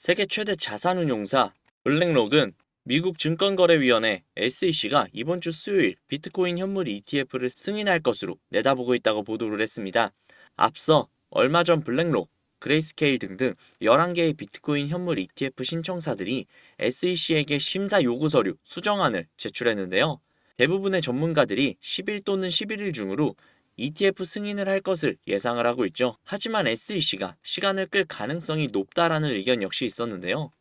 세계 최대 자산운용사 블랙록은 미국 증권거래위원회 SEC가 이번 주 수요일 비트코인 현물 ETF를 승인할 것으로 내다보고 있다고 보도를 했습니다. 앞서 얼마 전 블랙록, 그레이스케일 등등 11개의 비트코인 현물 ETF 신청사들이 SEC에게 심사 요구 서류 수정안을 제출했는데요. 대부분의 전문가들이 10일 또는 11일 중으로 ETF 승인을 할 것을 예상을 하고 있죠. 하지만 SEC가 시간을 끌 가능성이 높다라는 의견 역시 있었는데요.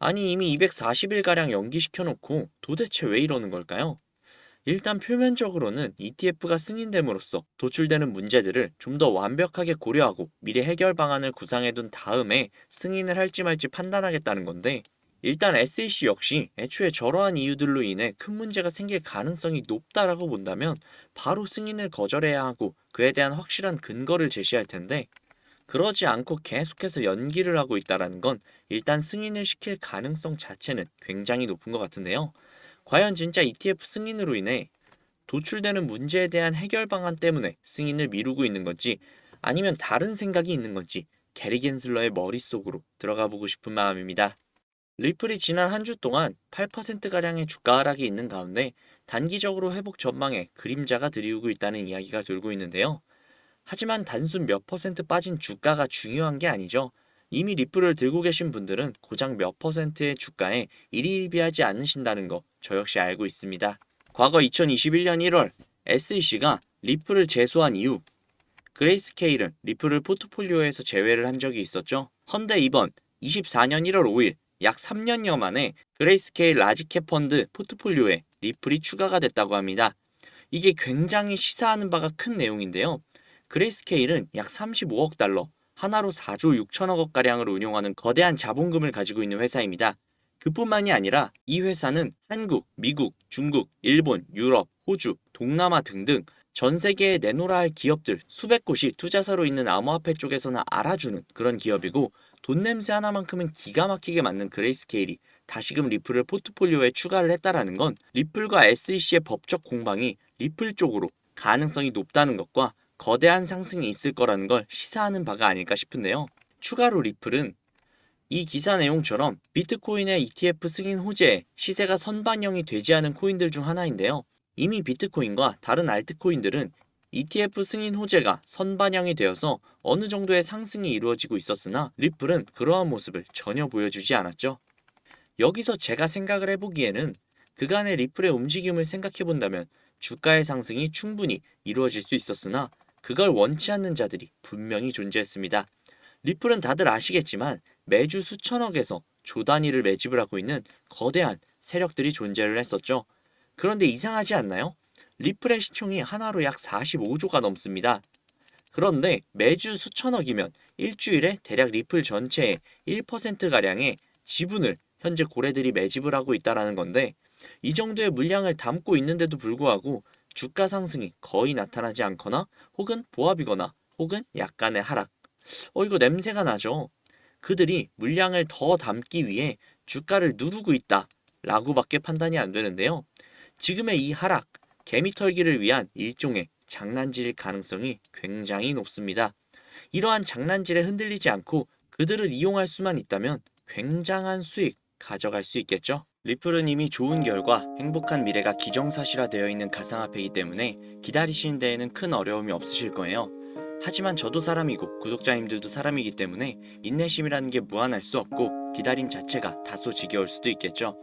아니 이미 240일가량 연기시켜놓고 도대체 왜 이러는 걸까요? 일단 표면적으로는 ETF가 승인됨으로써 도출되는 문제들을 좀 더 완벽하게 고려하고 미래 해결 방안을 구상해둔 다음에 승인을 할지 말지 판단하겠다는 건데 일단 SEC 역시 애초에 저러한 이유들로 인해 큰 문제가 생길 가능성이 높다라고 본다면 바로 승인을 거절해야 하고 그에 대한 확실한 근거를 제시할 텐데 그러지 않고 계속해서 연기를 하고 있다라는 건 일단 승인을 시킬 가능성 자체는 굉장히 높은 것 같은데요. 과연 진짜 ETF 승인으로 인해 도출되는 문제에 대한 해결 방안 때문에 승인을 미루고 있는 건지 아니면 다른 생각이 있는 건지 게리 겐슬러의 머릿속으로 들어가 보고 싶은 마음입니다. 리플이 지난 한 주 동안 8%가량의 주가 하락이 있는 가운데 단기적으로 회복 전망에 그림자가 드리우고 있다는 이야기가 돌고 있는데요. 하지만 단순 몇 퍼센트 빠진 주가가 중요한 게 아니죠. 이미 리플을 들고 계신 분들은 고작 몇 퍼센트의 주가에 일희일비하지 않으신다는 거 저 역시 알고 있습니다. 과거 2021년 1월 SEC가 리플을 제소한 이후 그레이스케일은 리플을 포트폴리오에서 제외를 한 적이 있었죠. 헌데 이번 24년 1월 5일 약 3년여 만에 그레이스케일 라지캡 펀드 포트폴리오에 리플이 추가가 됐다고 합니다. 이게 굉장히 시사하는 바가 큰 내용인데요. 그레이스케일은 약 35억 달러, 하나로 4조 6천억 원가량을 운용하는 거대한 자본금을 가지고 있는 회사입니다. 그뿐만이 아니라 이 회사는 한국, 미국, 중국, 일본, 유럽, 호주, 동남아 등등 전 세계에 내놓으라 할 기업들 수백 곳이 투자사로 있는 암호화폐 쪽에서는 알아주는 그런 기업이고 돈 냄새 하나만큼은 기가 막히게 맞는 그레이스케일이 다시금 리플을 포트폴리오에 추가를 했다라는 건 리플과 SEC의 법적 공방이 리플 쪽으로 가능성이 높다는 것과 거대한 상승이 있을 거라는 걸 시사하는 바가 아닐까 싶은데요. 추가로 리플은 이 기사 내용처럼 비트코인의 ETF 승인 호재에 시세가 선반영이 되지 않은 코인들 중 하나인데요. 이미 비트코인과 다른 알트코인들은 ETF 승인 호재가 선반영이 되어서 어느 정도의 상승이 이루어지고 있었으나 리플은 그러한 모습을 전혀 보여주지 않았죠. 여기서 제가 생각을 해보기에는 그간의 리플의 움직임을 생각해 본다면 주가의 상승이 충분히 이루어질 수 있었으나 그걸 원치 않는 자들이 분명히 존재했습니다. 리플은 다들 아시겠지만 매주 수천억에서 조 단위를 매집을 하고 있는 거대한 세력들이 존재를 했었죠. 그런데 이상하지 않나요? 리플의 시총이 하나로 약 45조가 넘습니다. 그런데 매주 수천억이면 일주일에 대략 리플 전체의 1%가량의 지분을 현재 고래들이 매집을 하고 있다라는 건데 이 정도의 물량을 담고 있는데도 불구하고 주가 상승이 거의 나타나지 않거나 혹은 보합이거나 혹은 약간의 하락. 어 이거 냄새가 나죠. 그들이 물량을 더 담기 위해 주가를 누르고 있다 라고밖에 판단이 안 되는데요. 지금의 이 하락, 개미털기를 위한 일종의 장난질일 가능성이 굉장히 높습니다. 이러한 장난질에 흔들리지 않고 그들을 이용할 수만 있다면 굉장한 수익 가져갈 수 있겠죠. 리플은 이미 좋은 결과, 행복한 미래가 기정사실화 되어 있는 가상화폐이기 때문에 기다리시는 데에는 큰 어려움이 없으실 거예요. 하지만 저도 사람이고 구독자님들도 사람이기 때문에 인내심이라는 게 무한할 수 없고 기다림 자체가 다소 지겨울 수도 있겠죠.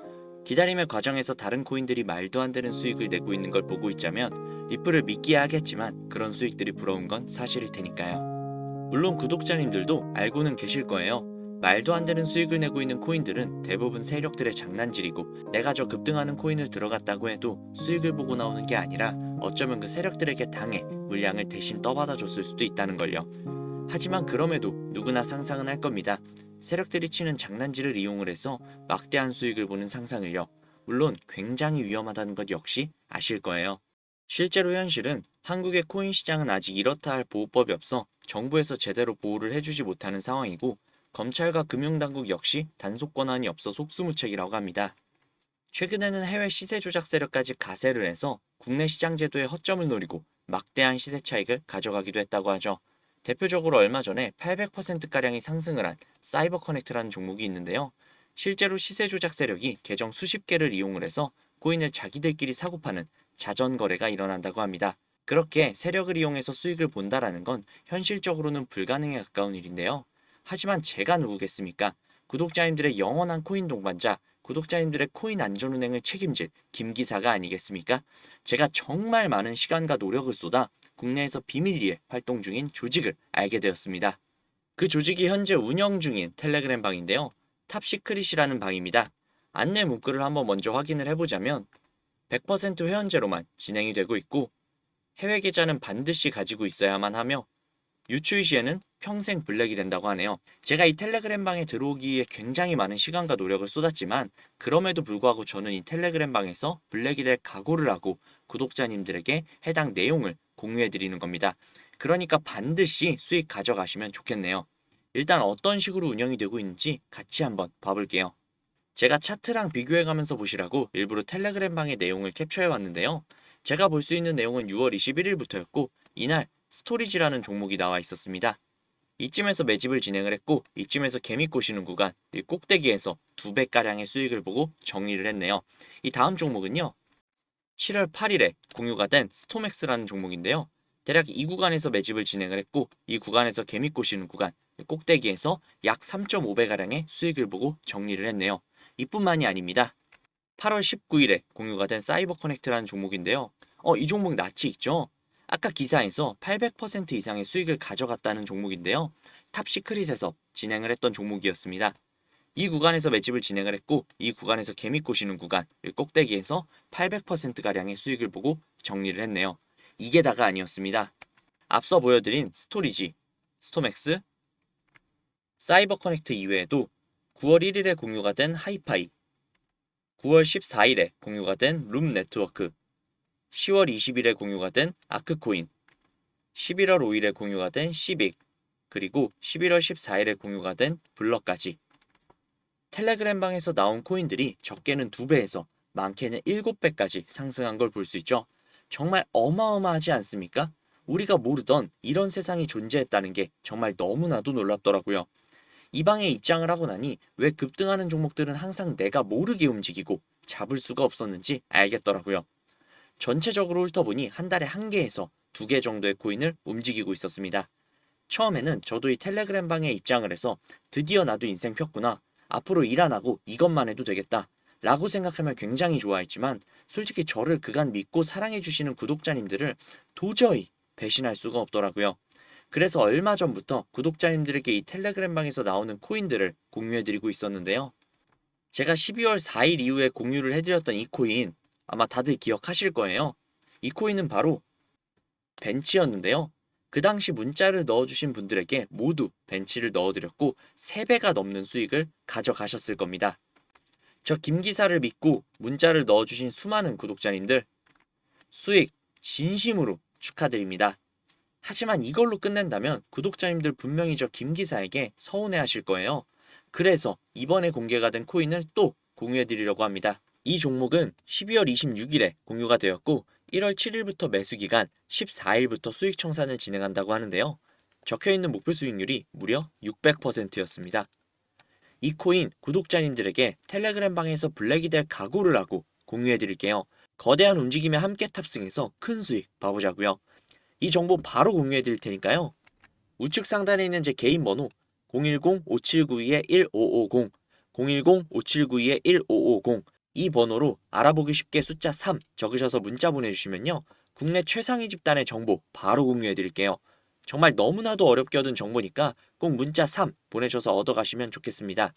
기다림의 과정에서 다른 코인들이 말도 안 되는 수익을 내고 있는 걸 보고 있자면 리플을 믿기야 하겠지만 그런 수익들이 부러운 건 사실일 테니까요. 물론 구독자님들도 알고는 계실 거예요. 말도 안 되는 수익을 내고 있는 코인들은 대부분 세력들의 장난질이고 내가 저 급등하는 코인을 들어갔다고 해도 수익을 보고 나오는 게 아니라 어쩌면 그 세력들에게 당해 물량을 대신 떠받아 줬을 수도 있다는 걸요. 하지만 그럼에도 누구나 상상은 할 겁니다. 세력들이 치는 장난질을 이용을 해서 막대한 수익을 보는 상상을요. 물론 굉장히 위험하다는 것 역시 아실 거예요. 실제로 현실은 한국의 코인 시장은 아직 이렇다 할 보호법이 없어 정부에서 제대로 보호를 해주지 못하는 상황이고 검찰과 금융당국 역시 단속 권한이 없어 속수무책이라고 합니다. 최근에는 해외 시세 조작 세력까지 가세를 해서 국내 시장 제도의 허점을 노리고 막대한 시세 차익을 가져가기도 했다고 하죠. 대표적으로 얼마 전에 800%가량이 상승을 한 사이버 커넥트라는 종목이 있는데요. 실제로 시세 조작 세력이 계정 수십 개를 이용을 해서 코인을 자기들끼리 사고 파는 자전 거래가 일어난다고 합니다. 그렇게 세력을 이용해서 수익을 본다라는 건 현실적으로는 불가능에 가까운 일인데요. 하지만 제가 누구겠습니까? 구독자님들의 영원한 코인 동반자, 구독자님들의 코인 안전운행을 책임질 김 기사가 아니겠습니까? 제가 정말 많은 시간과 노력을 쏟아 국내에서 비밀리에 활동 중인 조직을 알게 되었습니다. 그 조직이 현재 운영 중인 텔레그램 방인데요. 탑시크릿이라는 방입니다. 안내 문구를 한번 먼저 확인을 해보자면 100% 회원제로만 진행이 되고 있고 해외 계좌는 반드시 가지고 있어야만 하며 유추일 시에는 평생 블랙이 된다고 하네요. 제가 이 텔레그램 방에 들어오기에 굉장히 많은 시간과 노력을 쏟았지만 그럼에도 불구하고 저는 이 텔레그램 방에서 블랙이 될 각오를 하고 구독자님들에게 해당 내용을 공유해 드리는 겁니다. 그러니까 반드시 수익 가져가시면 좋겠네요. 일단 어떤 식으로 운영이 되고 있는지 같이 한번 봐볼게요. 제가 차트랑 비교해 가면서 보시라고 일부러 텔레그램 방의 내용을 캡처해 왔는데요. 제가 볼 수 있는 내용은 6월 21일부터였고 이날 스토리지라는 종목이 나와 있었습니다. 이쯤에서 매집을 진행을 했고 이쯤에서 개미 꼬시는 구간 이 꼭대기에서 두 배가량의 수익을 보고 정리를 했네요. 이 다음 종목은요. 7월 8일에 공유가 된 스토맥스라는 종목인데요. 대략 이 구간에서 매집을 진행을 했고 이 구간에서 개미 꼬시는 구간 이 꼭대기에서 약 3.5배가량의 수익을 보고 정리를 했네요. 이뿐만이 아닙니다. 8월 19일에 공유가 된 사이버 커넥트라는 종목인데요. 어, 이 종목 낯이 있죠? 아까 기사에서 800% 이상의 수익을 가져갔다는 종목인데요. 탑시크릿에서 진행을 했던 종목이었습니다. 이 구간에서 매집을 진행을 했고 이 구간에서 개미 꼬시는 구간 이 꼭대기에서 800%가량의 수익을 보고 정리를 했네요. 이게 다가 아니었습니다. 앞서 보여드린 스토리지, 스토맥스, 사이버 커넥트 이외에도 9월 1일에 공유가 된 하이파이, 9월 14일에 공유가 된 룸 네트워크, 10월 20일에 공유가 된 아크코인, 11월 5일에 공유가 된 시빅, 그리고 11월 14일에 공유가 된 블럭까지. 텔레그램 방에서 나온 코인들이 적게는 2배에서 많게는 7배까지 상승한 걸 볼 수 있죠. 정말 어마어마하지 않습니까? 우리가 모르던 이런 세상이 존재했다는 게 정말 너무나도 놀랍더라고요. 이 방에 입장을 하고 나니 왜 급등하는 종목들은 항상 내가 모르게 움직이고 잡을 수가 없었는지 알겠더라고요. 전체적으로 훑어보니 한 달에 한 개에서 두 개 정도의 코인을 움직이고 있었습니다. 처음에는 저도 이 텔레그램 방에 입장을 해서 드디어 나도 인생 폈구나. 앞으로 일 안 하고 이것만 해도 되겠다. 라고 생각하면 굉장히 좋아했지만 솔직히 저를 그간 믿고 사랑해주시는 구독자님들을 도저히 배신할 수가 없더라고요. 그래서 얼마 전부터 구독자님들에게 이 텔레그램 방에서 나오는 코인들을 공유해드리고 있었는데요. 제가 12월 4일 이후에 공유를 해드렸던 이 코인 아마 다들 기억하실 거예요. 이 코인은 바로 벤치였는데요. 그 당시 문자를 넣어주신 분들에게 모두 벤치를 넣어드렸고 3배가 넘는 수익을 가져가셨을 겁니다. 저 김 기사를 믿고 문자를 넣어주신 수많은 구독자님들 수익 진심으로 축하드립니다. 하지만 이걸로 끝낸다면 구독자님들 분명히 저 김 기사에게 서운해 하실 거예요. 그래서 이번에 공개가 된 코인을 또 공유해 드리려고 합니다. 이 종목은 12월 26일에 공유가 되었고 1월 7일부터 매수 기간 14일부터 수익 청산을 진행한다고 하는데요. 적혀 있는 목표 수익률이 무려 600%였습니다. 이 코인 구독자님들에게 텔레그램 방에서 블랙이 될 각오를 하고 공유해 드릴게요. 거대한 움직임에 함께 탑승해서 큰 수익 봐보자고요. 이 정보 바로 공유해 드릴 테니까요. 우측 상단에 있는 제 개인 번호 010-5792-1550 010-5792-1550 이 번호로 알아보기 쉽게 숫자 3 적으셔서 문자 보내주시면요. 국내 최상위 집단의 정보 바로 공유해 드릴게요. 정말 너무나도 어렵게 얻은 정보니까 꼭 문자 3 보내셔서 얻어가시면 좋겠습니다.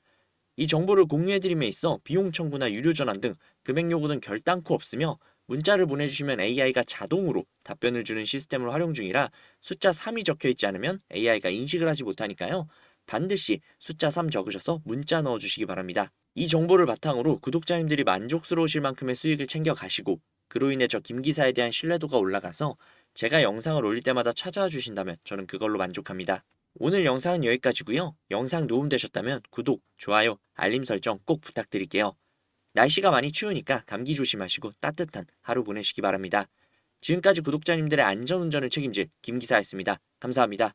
이 정보를 공유해드림에 있어 비용 청구나 유료 전환 등 금액 요구는 결단코 없으며 문자를 보내주시면 AI가 자동으로 답변을 주는 시스템을 활용 중이라 숫자 3이 적혀 있지 않으면 AI가 인식을 하지 못하니까요. 반드시 숫자 3 적으셔서 문자 넣어주시기 바랍니다. 이 정보를 바탕으로 구독자님들이 만족스러우실 만큼의 수익을 챙겨 가시고 그로 인해 저 김 기사에 대한 신뢰도가 올라가서 제가 영상을 올릴 때마다 찾아와 주신다면 저는 그걸로 만족합니다. 오늘 영상은 여기까지고요. 영상 도움되셨다면 구독, 좋아요, 알림 설정 꼭 부탁드릴게요. 날씨가 많이 추우니까 감기 조심하시고 따뜻한 하루 보내시기 바랍니다. 지금까지 구독자님들의 안전운전을 책임질 김기사였습니다. 감사합니다.